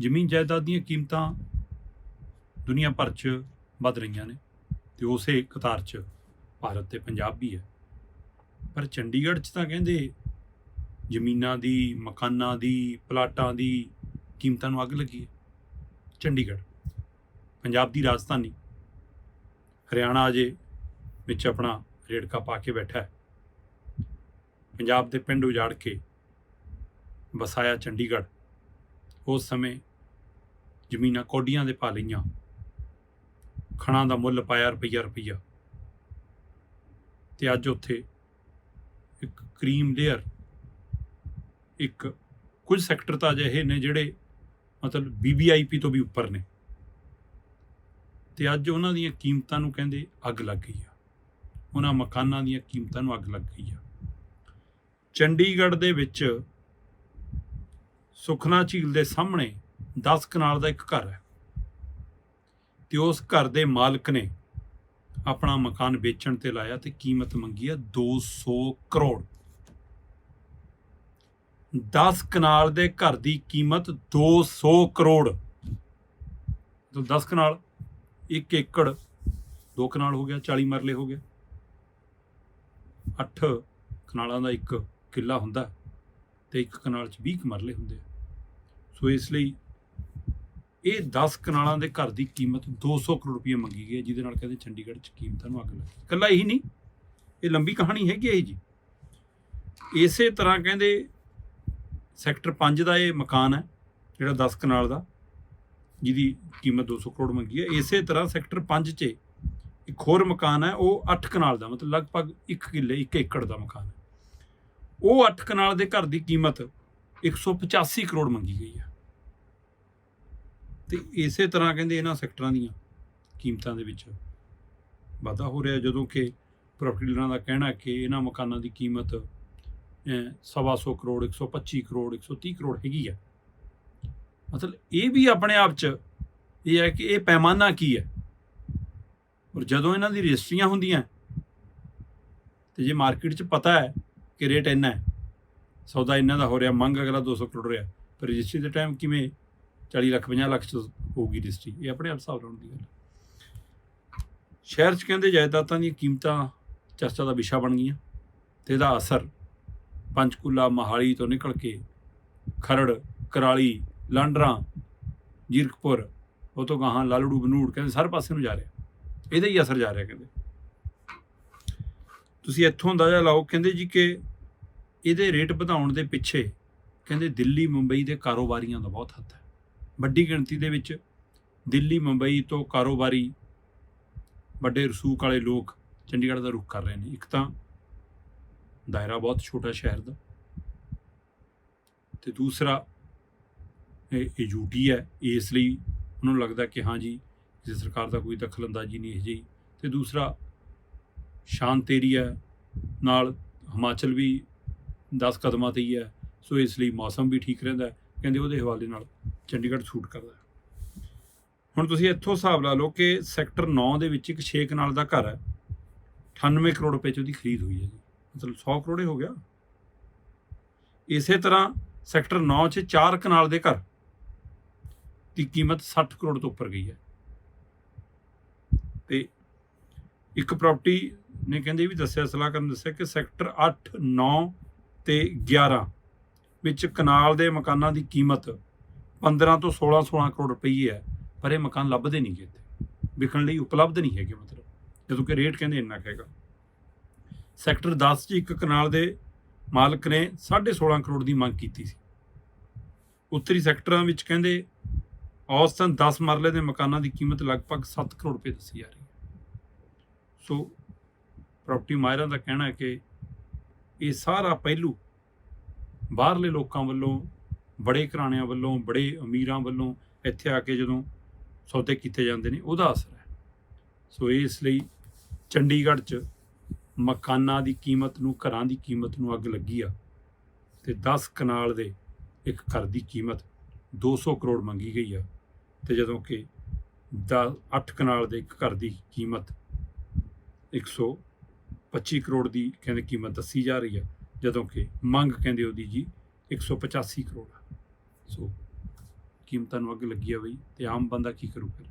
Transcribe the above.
ਜ਼ਮੀਨ ਜਾਇਦਾਦ ਦੀਆਂ ਕੀਮਤਾਂ ਦੁਨੀਆ ਭਰ 'ਚ ਵੱਧ ਰਹੀਆਂ ਨੇ ਤੇ ਉਸੇ ਕਤਾਰ 'ਚ ਭਾਰਤ ਤੇ ਪੰਜਾਬ ਵੀ ਹੈ। ਪਰ ਚੰਡੀਗੜ੍ਹ 'ਚ ਤਾਂ ਕਹਿੰਦੇ ਜ਼ਮੀਨਾਂ ਦੀ, ਮਕਾਨਾਂ ਦੀ, ਪਲਾਟਾਂ ਦੀ ਕੀਮਤਾਂ ਨੂੰ ਅੱਗ ਲੱਗੀ ਹੈ। ਚੰਡੀਗੜ੍ਹ, ਪੰਜਾਬ ਦੀ ਰਾਜਧਾਨੀ, ਹਰਿਆਣਾ ਅਜੇ ਵਿੱਚ ਆਪਣਾ ਰੇੜਕਾ ਪਾ ਕੇ ਬੈਠਾ ਹੈ। ਪੰਜਾਬ ਦੇ ਪਿੰਡ ਉਜਾੜ ਕੇ ਵਸਾਇਆ ਚੰਡੀਗੜ੍ਹ। ਉਸ ਸਮੇਂ ਜ਼ਮੀਨਾਂ ਕੋਡੀਆਂ ਦੇ ਪਾ ਲਈਆਂ। ਖਣਾ ਦਾ ਮੁੱਲ ਪਾਇਆ ਰੁਪਈਆ ਰੁਪਈਆ। ਤੇ ਅੱਜ ਉੱਥੇ ਇੱਕ ਕਰੀਮ ਲੇਅਰ, ਇੱਕ ਕੁਝ ਸੈਕਟਰ ਤਾਂ ਅਜਿਹੇ ਨੇ ਜਿਹੜੇ ਮਤਲਬ ਬੀਬੀਆਈਪੀ ਤੋਂ ਵੀ ਉੱਪਰ ਨੇ। ਤੇ ਅੱਜ ਉਹਨਾਂ ਦੀਆਂ ਕੀਮਤਾਂ ਨੂੰ ਕਹਿੰਦੇ ਅੱਗ ਲੱਗ ਗਈ ਆ। ਉਹਨਾਂ ਮਕਾਨਾਂ ਦੀਆਂ ਕੀਮਤਾਂ ਨੂੰ ਅੱਗ ਲੱਗ ਗਈ ਆ। ਚੰਡੀਗੜ੍ਹ ਦੇ ਵਿੱਚ ਸੁਖਨਾ ਝੀਲ ਦੇ ਸਾਹਮਣੇ 10 ਕਨਾਲ ਦਾ ਇੱਕ ਘਰ ਹੈ। ਤੇ ਉਸ ਘਰ ਦੇ ਮਾਲਕ ਨੇ ਆਪਣਾ ਮਕਾਨ ਵੇਚਣ ਤੇ ਲਾਇਆ ਤੇ ਕੀਮਤ ਮੰਗੀ ਆ 200 ਕਰੋੜ। 10 ਕਨਾਲ ਦੇ ਘਰ ਦੀ ਕੀਮਤ 200 ਕਰੋੜ। ਤਾਂ 10 ਕਨਾਲ 1 ਏਕੜ 2 ਕਨਾਲ ਹੋ ਗਿਆ 40 ਮਰਲੇ ਹੋ ਗਿਆ 8 ਕਨਾਲਾਂ ਦਾ ਇੱਕ ਕਿੱਲਾ ਹੁੰਦਾ ਤੇ ਇੱਕ ਕਨਾਲ 'ਚ 20 ਕੁ ਮਰਲੇ ਹੁੰਦੇ ਆ। ਸੋ ਇਸ ਲਈ ਇਹ 10 ਕਨਾਲਾਂ ਦੇ ਘਰ ਦੀ ਕੀਮਤ 200 ਕਰੋੜ ਰੁਪਏ ਮੰਗੀ ਗਈ ਹੈ, ਜਿਹਦੇ ਨਾਲ ਕਹਿੰਦੇ ਚੰਡੀਗੜ੍ਹ 'ਚ ਕੀਮਤਾਂ ਨੂੰ ਅੱਗ ਲੱਗੀ। ਕੱਲਾ ਇਹੀ ਨਹੀਂ, ਇਹ ਲੰਬੀ ਕਹਾਣੀ ਹੈਗੀ ਹੈ ਜੀ। ਇਸੇ ਤਰ੍ਹਾਂ ਕਹਿੰਦੇ ਸੈਕਟਰ 5 ਦਾ ਇਹ ਮਕਾਨ ਹੈ, ਜਿਹੜਾ 10 ਕਨਾਲ ਦਾ, ਜਿਹਦੀ ਕੀਮਤ 200 ਕਰੋੜ ਮੰਗੀ ਹੈ। ਇਸੇ ਤਰ੍ਹਾਂ ਸੈਕਟਰ 5 'ਚ ਇੱਕ ਹੋਰ ਮਕਾਨ ਹੈ, ਉਹ 8 ਕਨਾਲ ਦਾ, ਮਤਲਬ ਲਗਭਗ 1 ਕਿੱਲੇ 1 ਏਕੜ ਦਾ ਮਕਾਨ ਹੈ। ਉਹ 8 ਕਨਾਲ ਦੇ ਘਰ ਦੀ ਕੀਮਤ 185 ਕਰੋੜ ਮੰਗੀ ਗਈ ਹੈ। ਤੇ ਇਸੇ ਤਰ੍ਹਾਂ ਕਹਿੰਦੇ ਇਹਨਾਂ ਸੈਕਟਰਾਂ ਦੀਆਂ ਕੀਮਤਾਂ ਦੇ ਵਿੱਚ ਵਾਧਾ ਹੋ ਰਿਹਾ ਜਦੋਂ ਕਿ ਪ੍ਰਾਪਰਟੀ ਡੀਲਰਾਂ ਦਾ ਕਹਿਣਾ ਕਿ ਇਹਨਾਂ ਮਕਾਨਾਂ ਦੀ ਕੀਮਤ ਅਹ, ਸਵਾ ਸੌ ਕਰੋੜ 125 ਕਰੋੜ 130 ਕਰੋੜ ਹੈਗੀ ਹੈ ਮਤਲਬ ਇਹ ਵੀ ਆਪਣੇ ਆਪ 'ਚ ਇਹ ਹੈ ਕਿ ਇਹ ਪੈਮਾਨਾ ਕੀ ਹੈ? ਔਰ ਜਦੋਂ ਇਹਨਾਂ ਦੀ ਰਜਿਸਟਰੀਆਂ ਹੁੰਦੀਆਂ ਤੇ ਜੇ ਮਾਰਕੀਟ 'ਚ ਪਤਾ ਹੈ ਕਿ ਰੇਟ ਇੰਨਾ ਹੈ ਸੌਦਾ ਇੰਨਾ ਦਾ ਹੋ ਰਿਹਾ ਮੰਗ ਅਗਲਾ 200 ਕਰੋੜ ਰਿਹਾ ਪਰ ਰਜਿਸਟਰੀ ਦੇ ਟਾਈਮ ਕਿਵੇਂ 40 ਲੱਖ 50 ਲੱਖ 'ਚ ਹੋਊਗੀ ਰਜਿਸਟਰੀ, ਇਹ ਆਪਣੇ ਆਪ ਹਿਸਾਬ ਲਾਉਣ ਦੀ ਗੱਲ। ਹੈ। ਸ਼ਹਿਰ 'ਚ ਕਹਿੰਦੇ ਜਾਇਦਾਦਾਂ ਦੀਆਂ ਕੀਮਤਾਂ ਚਰਚਾ ਦਾ ਵਿਸ਼ਾ ਬਣ ਗਈਆਂ ਤੇ ਇਹਦਾ ਅਸਰ ਪੰਚਕੂਲਾ, ਮਹਾਲੀ ਤੋਂ ਨਿਕਲ ਕੇ ਖਰੜ, ਕਰਾਲੀ, ਲਾਂਡਰਾਂ, ਜੀਰਕਪੁਰ ਉਹ ਤੋਂ ਗਾਹਾਂ ਲਾਲੜੂ, ਬਨੂੜ ਕਹਿੰਦੇ ਸਾਰੇ ਪਾਸੇ ਨੂੰ ਜਾ ਰਿਹਾ। ਇਹਦਾ ਹੀ ਅਸਰ ਜਾ ਰਿਹਾ ਕਹਿੰਦੇ। ਤੁਸੀਂ ਇੱਥੋਂ ਅੰਦਾਜ਼ਾ ਲਾਓ, ਕਹਿੰਦੇ ਜੀ ਕਿ ਇਹਦੇ ਰੇਟ ਵਧਾਉਣ ਦੇ ਪਿੱਛੇ ਕਹਿੰਦੇ ਦਿੱਲੀ, ਮੁੰਬਈ ਦੇ ਕਾਰੋਬਾਰੀਆਂ ਦਾ ਬਹੁਤ ਹੱਥ ਹੈ। ਵੱਡੀ ਗਿਣਤੀ ਦੇ ਵਿੱਚ ਦਿੱਲੀ, ਮੁੰਬਈ ਤੋਂ ਕਾਰੋਬਾਰੀ ਵੱਡੇ ਰਸੂਖ ਵਾਲੇ ਲੋਕ ਚੰਡੀਗੜ੍ਹ ਦਾ ਰੁਖ ਕਰ ਰਹੇ ਨੇ। ਇੱਕ ਤਾਂ ਦਾਇਰਾ ਬਹੁਤ ਛੋਟਾ ਸ਼ਹਿਰ ਦਾ ਤੇ ਦੂਸਰਾ ਇਹ ਇਹ ਯੂਟੀ ਹੈ, ਇਸ ਲਈ ਉਹਨਾਂ ਨੂੰ ਲੱਗਦਾ ਕਿ ਹਾਂ ਜੀ, ਕਿਸੇ ਸਰਕਾਰ ਦਾ ਕੋਈ ਦਖਲਅੰਦਾਜ਼ੀ ਨਹੀਂ ਹੈ ਜੀ ਤੇ ਦੂਸਰਾ ਸ਼ਾਂਤ ਏਰੀਆ ਨਾਲ ਹਿਮਾਚਲ ਵੀ 10 ਕਦਮਾਂ ਤੇ ਹੀ ਹੈ, ਸੋ ਇਸ ਲਈ ਮੌਸਮ ਵੀ ਠੀਕ ਰਹਿੰਦਾ ਕਹਿੰਦੇ ਉਹਦੇ ਹਵਾਲੇ ਨਾਲ ਚੰਡੀਗੜ੍ਹ ਸੂਟ ਕਰਦਾ ਹੁਣ ਤੁਸੀਂ ਇੱਥੋਂ ਹਿਸਾਬ ਲਾ ਲਓ ਕਿ ਸੈਕਟਰ 9 ਦੇ ਵਿੱਚ ਇੱਕ 6 ਕਨਾਲ ਦਾ ਘਰ ਹੈ। 98 ਕਰੋੜ ਰੁਪਏ ਚ ਉਹਦੀ ਖਰੀਦ ਹੋਈ ਹੈ ਜੀ। ਮਤਲਬ 100 ਕਰੋੜ ਹੀ ਹੋ ਗਿਆ। ਇਸੇ ਤਰ੍ਹਾਂ ਸੈਕਟਰ 9 'ਚ 4 ਕਨਾਲ ਦੇ ਘਰ ਦੀ ਕੀਮਤ 60 ਕਰੋੜ ਤੋਂ ਉੱਪਰ ਗਈ ਹੈ। ਤੇ ਇੱਕ ਪ੍ਰਾਪਰਟੀ ਨੇ ਕਹਿੰਦੇ ਇਹ ਵੀ ਦੱਸਿਆ, ਸਲਾਹਕਾਰ ਨੇ ਦੱਸਿਆ ਕਿ ਸੈਕਟਰ 8 9 ਤੇ 11 ਵਿੱਚ ਕਨਾਲ ਦੇ ਮਕਾਨਾਂ ਦੀ ਕੀਮਤ 15 ਤੋਂ 16 16 ਕਰੋੜ ਰੁਪਏ ਹੈ, ਪਰ ਇਹ ਮਕਾਨ ਲੱਭਦੇ ਨਹੀਂ ਗੇ ਇੱਥੇ। ਵਿਕਣ ਲਈ ਉਪਲਬਧ ਨਹੀਂ ਹੈਗੇ ਮਤਲਬ, ਜਦੋਂ ਕਿ ਰੇਟ ਕਹਿੰਦੇ ਇੰਨਾ ਕੁ ਹੈਗਾ। ਸੈਕਟਰ 10 'ਚ ਇੱਕ ਕਨਾਲ ਦੇ ਮਾਲਕ ਨੇ 16.5 ਕਰੋੜ ਦੀ ਮੰਗ ਕੀਤੀ ਸੀ। ਉੱਤਰੀ ਸੈਕਟਰਾਂ ਵਿੱਚ ਕਹਿੰਦੇ ਔਸਤਨ 10 ਮਰਲੇ ਦੇ ਮਕਾਨਾਂ ਦੀ ਕੀਮਤ ਲਗਭਗ 7 ਕਰੋੜ ਰੁਪਏ ਦੱਸੀ ਜਾ ਰਹੀ ਹੈ। ਸੋ ਪ੍ਰਾਪਰਟੀ ਮਾਇਰਾਂ ਦਾ ਕਹਿਣਾ ਹੈ ਕਿ ਇਹ ਸਾਰਾ ਪਹਿਲੂ ਬਾਹਰਲੇ ਲੋਕਾਂ ਵੱਲੋਂ ਬੜੇ ਘਰਾਣਿਆਂ ਵੱਲੋਂ, ਬੜੇ ਅਮੀਰਾਂ ਵੱਲੋਂ ਇੱਥੇ ਆ ਕੇ ਜਦੋਂ ਸੌਦੇ ਕੀਤੇ ਜਾਂਦੇ ਨੇ, ਉਹਦਾ ਅਸਰ ਹੈ। ਸੋ ਇਸ ਲਈ ਚੰਡੀਗੜ੍ਹ 'ਚ ਮਕਾਨਾਂ ਦੀ ਕੀਮਤ ਨੂੰ, ਘਰਾਂ ਦੀ ਕੀਮਤ ਨੂੰ ਅੱਗ ਲੱਗੀ ਆ ਤੇ 10 ਕਨਾਲ ਦੇ ਇੱਕ ਘਰ ਦੀ ਕੀਮਤ 200 ਕਰੋੜ ਮੰਗੀ ਗਈ ਆ ਤੇ ਜਦੋਂ ਕਿ 8 ਕਨਾਲ ਦੇ ਇੱਕ ਘਰ ਦੀ ਕੀਮਤ 125 ਕਰੋੜ ਦੀ ਕਹਿੰਦੇ ਕੀਮਤ ਦੱਸੀ ਜਾ ਰਹੀ ਆ, ਜਦੋਂ ਕਿ ਮੰਗ ਕਹਿੰਦੇ ਉਹਦੀ ਜੀ 185 ਕਰੋੜ ਆ। ਸੋ ਕੀਮਤਾਂ ਨੂੰ ਅੱਗ ਲੱਗੀ ਆ ਬਈ ਤੇ ਆਮ ਬੰਦਾ ਕੀ ਕਰੂ ਫਿਰ?